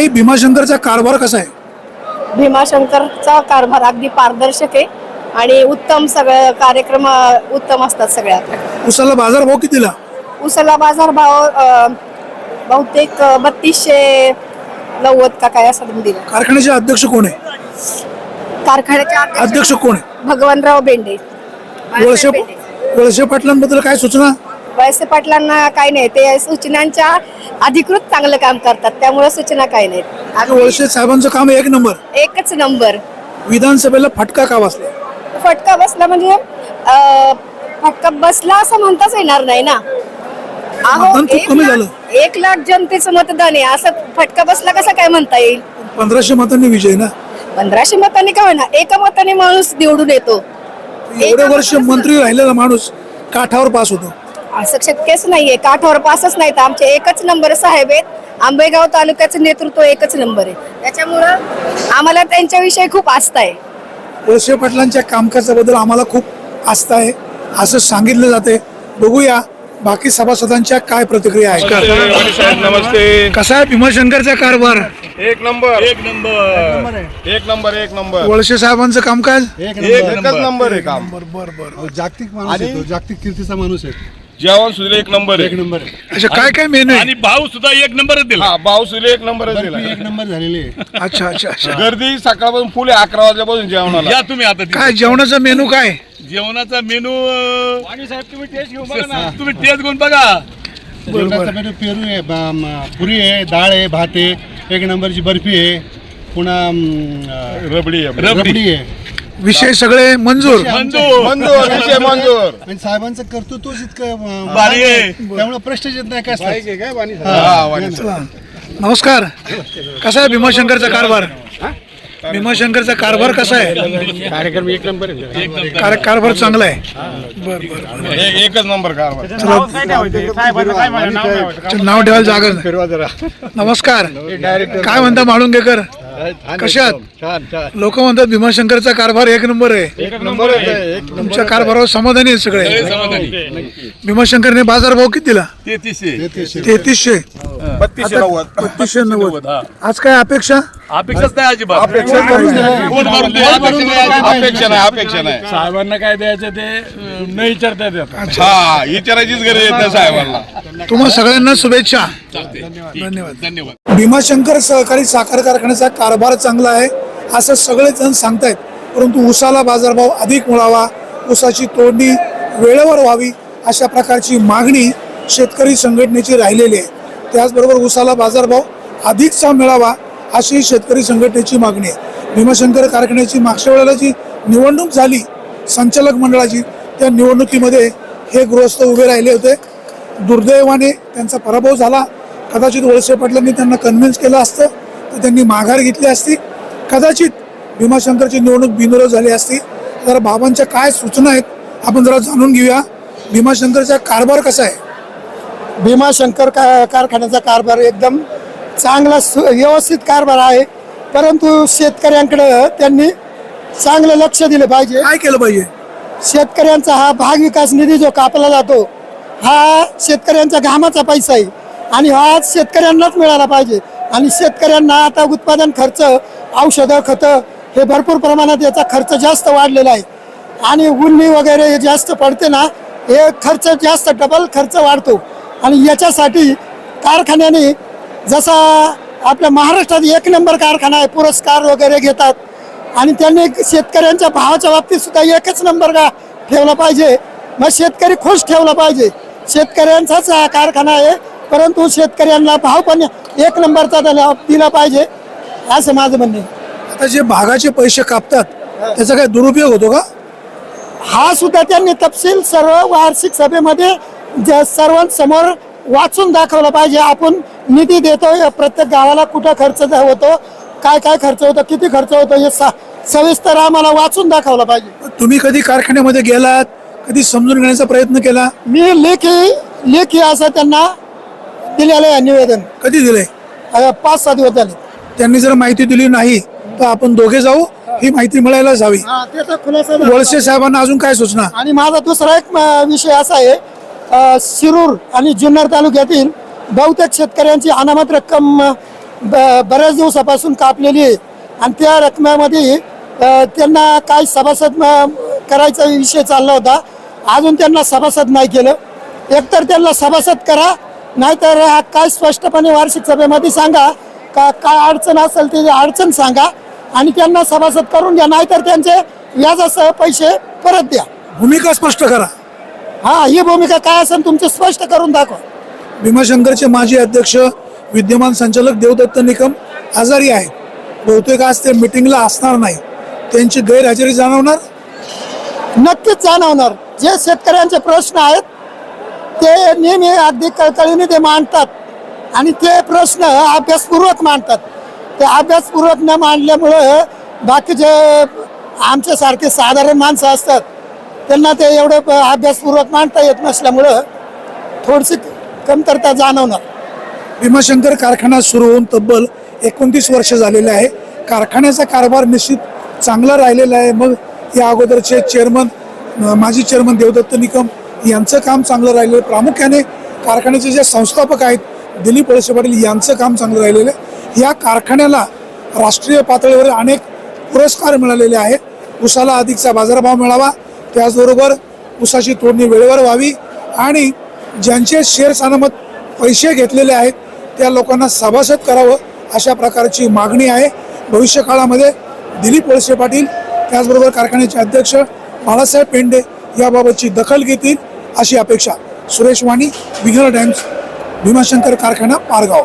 ताई भीमाशंकरचा कारभार कसा आहे? भीमाशंकरचा कारभार अगदी पारदर्शक आहे आणि उत्तम सगळं कार्यक्रम उत्तम असतात सगळ्यात. उसाला बाजारभाव कितीला? उसाला बाजार भाव अ, बहुतेक बत्तीसशे नव्वद का काय असं दिला. कारखान्याचे अध्यक्ष कोण आहे? कारखान्याचे अध्यक्ष अध्यक्ष कोण आहे? भगवानराव बेंडे. वळसे. वळसे पाटलांबद्दल काय सूचना? वळसे पाटलांना काही नाही ते सूचनांच्या अधिकृत चांगलं काम करतात त्यामुळे सूचना काही नाहीत. वळसे साहेबांचं काम एक नंबर. एकच नंबर. विधानसभेला फटका का बसला? फटका बसला म्हणजे अ, फटका बसला असं म्हणताच येणार नाही ना? अहो, मतदान खूप एक कमी लाख- झालं. एक लाख जनतेचं मतदान आहे. असं फटका बसला कसं काय म्हणता येईल? पंधराशे मतांनी विजय ना? पंधराशे मतांनी काय होणार एका मताने माणूस निवडून येतो. एवढे वर्ष मंत्री राहिलेला माणूस काठावर पास होतो. असं शक्यच नाहीये. काठावर पासच नाही तर आमचे एकच नंबर साहेब आहेत. आंबेगाव तालुक्याचं नेतृत्व एकच नंबर आहे. त्याच्यामुळं आम्हाला त्यांच्याविषयी खूप आस्था आहे. वळसे पाटलांच्या कामकाजाबद्दल आम्हाला खूप आस्था आहे. असं सांगितलं जाते बघूया बाकी सभासदांच्या काय प्रतिक्रिया आहे नमस्ते कसा आहे भीमाशंकरचा कारभार? एक नंबर. एक नंबर. एक नंबर एक नंबर. वळसे साहेबांचं कामकाज? एकच नंबर आहे काम. बर बर बर. जागतिक माणूस आहे तो. जागतिक कीर्तीचा माणूस आहे. जेवण सुद्धा एक नंबर एक आहे नंबर आहे. अच्छा काय काय मेनू आहे? आणि भाव सुद्धा एक नंबरच दिला. हा भाऊ सुद्धा एक नंबर बर्फी दिला. एक नंबर झालेली आहे. अच्छा अच्छा अच्छा. गर्दी सकाळपासून फुले अकरा वाजल्यापासून जेवणाला. या तुम्ही आता तिथे. काय जेवणाचा मेनू काय? जेवणाचा मेनू साहेब तुम्ही टेस्ट घेऊन बघा ना. तुम्ही टेस्ट घेऊन बघा. जेवणाचा मेनू पेरू आहे बा- म- पुरी आहे डाळ आहे भात आहे एक नंबरची बर्फी आहे पुन्हा अं, रबडी आहे. रबडी. रबडी आहे. विषय सगळे मंजूर. मंजूर. मंजूर. विषय मंजूर. आणि साहेबांचं कर्तृत्वच इतकं अं, भारी आहे. त्यामुळे प्रश्नच येत नाही काय हा. नमस्कार. कसा आहे भीमाशंकरचा कारभार? भीमाशंकरचा कारभार कसा आहे? कार- कारभार चांगला आहे. बर बर ए- एकच नंबर कारभार. नाव ठेवायला जागा नाही. नमस्कार. काय म्हणता माळुंगेकर? कशात? लोक म्हणतात भीमाशंकरचा कारभार एक नंबर आहे. एक नंबर आहे तुमच्या कारभारावर समाधानी आहेत सगळे. सगळे समाधानी. भीमाशंकरने बाजारभाव किती दिला? तेहतीसशे. तेहतीसशे. बत्तीसशे नव्वद. बत्तीसशे नव्वद. हा. आज काय अपेक्षा? अपेक्षाच नाही अजिबात. अपेक्षा नाही. अपेक्षा नाही. साहेबांना काय द्यायचं ते न विचारता येतात हा विचारायचीच गरज येत नाही साहेबांना. तुम्हा सगळ्यांना शुभेच्छा. धन्यवाद. धन्यवाद. भीमाशंकर सहकारी साखर कारखान्याचा कारभार चांगला आहे असं सगळेच जण सांगतायत. परंतु उसाला बाजारभाव अधिक मिळावा उसाची तोडणी वेळेवर व्हावी अशा प्रकारची मागणी शेतकरी संघटनेची राहिलेली आहे. त्याचबरोबर उसाला बाजारभाव अधिकचा मिळावा अशी शेतकरी संघटनेची मागणी आहे. भीमाशंकर कारखान्याची मागच्या वेळेला जी निवडणूक झाली संचालक मंडळाची त्या निवडणुकीमध्ये हे गृहस्थ उभे राहिले होते. दुर्दैवाने त्यांचा पराभव झाला. कदाचित वळसे पाटलांनी त्यांना कन्व्हिन्स केलं असतं तर त्यांनी माघार घेतली असती. कदाचित भीमाशंकरची निवडणूक बिनविरोध झाली असती. जरा बाबांच्या काय सूचना आहेत आपण जरा जाणून घेऊया. भीमाशंकरचा कारभार कसा आहे? भीमाशंकर का कारखान्याचा कारभार एकदम चांगला सु व्यवस्थित कारभार आहे. परंतु शेतकऱ्यांकडं त्यांनी चांगलं लक्ष दिलं पाहिजे. काय केलं पाहिजे? शेतकऱ्यांचा हा भाग विकास निधी जो कापला जातो हा शेतकऱ्यांचा घामाचा पैसा आहे. आणि हा शेतकऱ्यांनाच मिळाला पाहिजे. आणि शेतकऱ्यांना आता उत्पादन खर्च औषधं खतं हे भरपूर प्रमाणात याचा खर्च जास्त वाढलेला आहे. आणि उन्नी वगैरे हे जास्त पडते ना हे खर्च जास्त डबल खर्च वाढतो. आणि याच्यासाठी कारखान्याने जसा आपल्या महाराष्ट्रात एक नंबर कारखाना आहे पुरस्कार वगैरे घेतात. आणि त्यांनी शेतकऱ्यांच्या भावाच्या बाबतीत सुद्धा एकच नंबर का ठेवला पाहिजे. मग शेतकरी खुश ठेवला पाहिजे. शेतकऱ्यांचाच हा कारखाना आहे परंतु शेतकऱ्यांना भाव पण एक नंबरचा दिला दिला पाहिजे. असं माझं म्हणणं आहे. आता जे भागाचे पैसे कापतात त्याचा काय दुरुपयोग होतो का? हा सुद्धा त्यांनी तपशील सर्व वार्षिक सभेमध्ये ज- सर्वांसमोर वाचून दाखवलं पाहिजे आपण निधी देतोय प्रत्येक गावाला कुठं खर्च होतो काय काय खर्च होतो किती खर्च होतो हे सविस्तर आम्हाला वाचून दाखवलं पाहिजे. तुम्ही कधी कारखान्यामध्ये गेलात? कधी समजून घेण्याचा प्रयत्न केला? मी लेखी लेखी असं त्यांना दिलेलं आहे निवेदन. कधी दिले पाच सहा दिवस झाले. त्यांनी जर माहिती दिली नाही तर आपण दोघे जाऊ ही माहिती मिळायलाच हवी. वळसे साहेबांना अजून काय सूचना? आणि माझा दुसरा एक विषय असा आहे शिरूर आणि जुन्नर तालुक्यातील बहुतेक शेतकऱ्यांची अनामत रक्कम ब- बऱ्याच दिवसापासून कापलेली आहे. आणि त्या रकमेमध्ये त्यांना काय सभासद करायचा विषय चालला होता. अजून त्यांना सभासद नाही केलं. एकतर त्यांना सभासद करा नाहीतर काय स्पष्टपणे वार्षिक सभेमध्ये सांगा का काय अडचण असेल ते अडचण सांगा आणि त्यांना सभासद करून द्या नाहीतर त्यांचे व्याजासह पैसे परत द्या. भूमिका स्पष्ट करा. हा ही भूमिका काय असेल तुमची स्पष्ट करून दाखवा. भीमाशंकरचे माजी अध्यक्ष विद्यमान संचालक देवदत्त निकम आजारी आहेत. बहुतेक आज ते मिटिंगला असणार नाही. त्यांची गैरहजेरी जाणवणार? नक्कीच जाणवणार. जे शेतकऱ्यांचे प्रश्न आहेत ते नेहमी अगदी कळकळीने ते मांडतात. आणि ते प्रश्न अभ्यासपूर्वक मांडतात. ते अभ्यासपूर्वक न मांडल्यामुळं बाकीचे आमच्यासारखे साधारण माणसं असतात त्यांना ते एवढं अभ्यासपूर्वक मांडता येत नसल्यामुळं थोडीशी कमतरता जाणवणार. भीमाशंकर कारखाना सुरू होऊन तब्बल एकोणतीस वर्ष झालेले आहे. कारखान्याचा कारभार निश्चित चांगला राहिलेला आहे. मग या अगोदरचे चेअरमन माजी चेअरमन देवदत्त निकम यांचं काम चांगलं राहिलेलं आहे. प्रामुख्याने कारखान्याचे जे संस्थापक आहेत दिलीप वळसे पाटील यांचं काम चांगलं राहिलेलं आहे. या कारखान्याला राष्ट्रीय पातळीवर अनेक पुरस्कार मिळालेले आहेत. उसाला अधिकचा बाजारभाव मिळावा. त्याचबरोबर उसाची तोडणी वेळेवर व्हावी आणि ज्यांचे शेअर्स अनामत पैसे घेतलेले आहेत त्या लोकांना सभासद करावं अशा प्रकारची मागणी आहे. भविष्य काळामध्ये दिलीप वळसे पाटील त्याचबरोबर कारखान्याचे अध्यक्ष बाळासाहेब पेंडे याबाबतची दखल घेतील अशी अपेक्षा. सुरेश वाणी विघ्न टाइम्स भीमाशंकर कारखाना पारगाव.